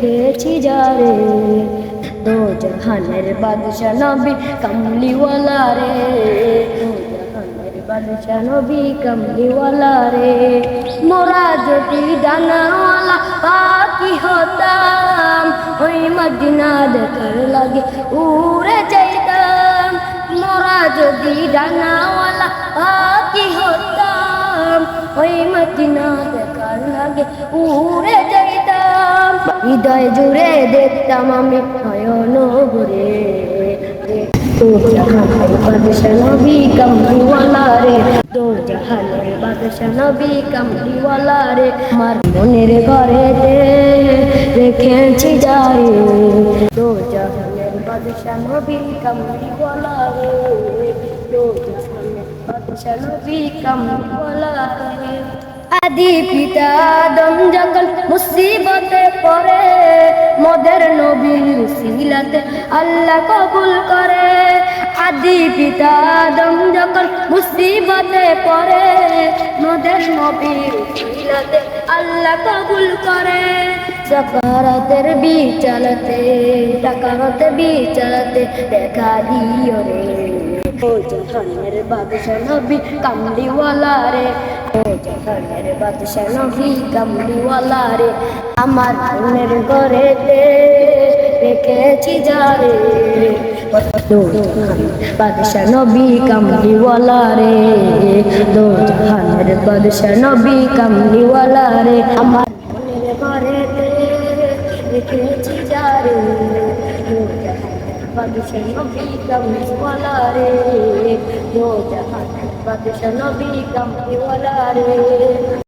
রেখেছি যারে দো জাহানের বাদশা নবী, কামলিওয়ালা রে। দো জাহানের বাদশা নবী, কামলিওয়ালা রে। মোরা যদি ডানাওয়ালা পাখি হতাম, ওই মদিনা দেখার লাগে উড়ে যাইতাম। মোরা যদি ডানাওয়ালা পাখি হতাম, ওই মদিনা দেখার লাগে উড়ে যাইতাম। হৃদয় জুড়ে দেখতাম আমি নয়ন ঘুরে তো জাহানের বাদশা কামলিওয়ালা রে। তো জাহানের বাদশা নবী, কামলিওয়ালা রে। আমার মনের ঘরে রেখেছি যারে। তো জাহানের বাদশা নবী, কামলিওয়ালা রে। তো জাহানের বাদশা নবী, কামলিওয়ালা রে। আদি পিতা দম যখন মুসিবতে পড়ে মদের নবীর সিলাতে আল্লাহ কবুল করে। আদি পিতা দম যখন মুসিবতে পড়ে মদের নবীর সিলাতে আল্লাহ কবুল করে। সকারাতের বিচালতে টাকারতে বিচালতে দেখা দিও রে। ও জাহানের বাদশা নবী, কামলিওয়ালা রে। ও জাহানের বাদশা নবী কামলিওয়ালা রে আমার মনের ঘরেতে রেখেছি যারে বাদশা নবী কামলিওয়ালা রে দো জাহানের বাদশা নবী কামলিওয়ালা রে আমার মনের ঘরেতে রেখেছি যারে বাদশা নবী কামলিওয়ালা রে দো জাহানের বাদশা নবী কামলিওয়ালা রে।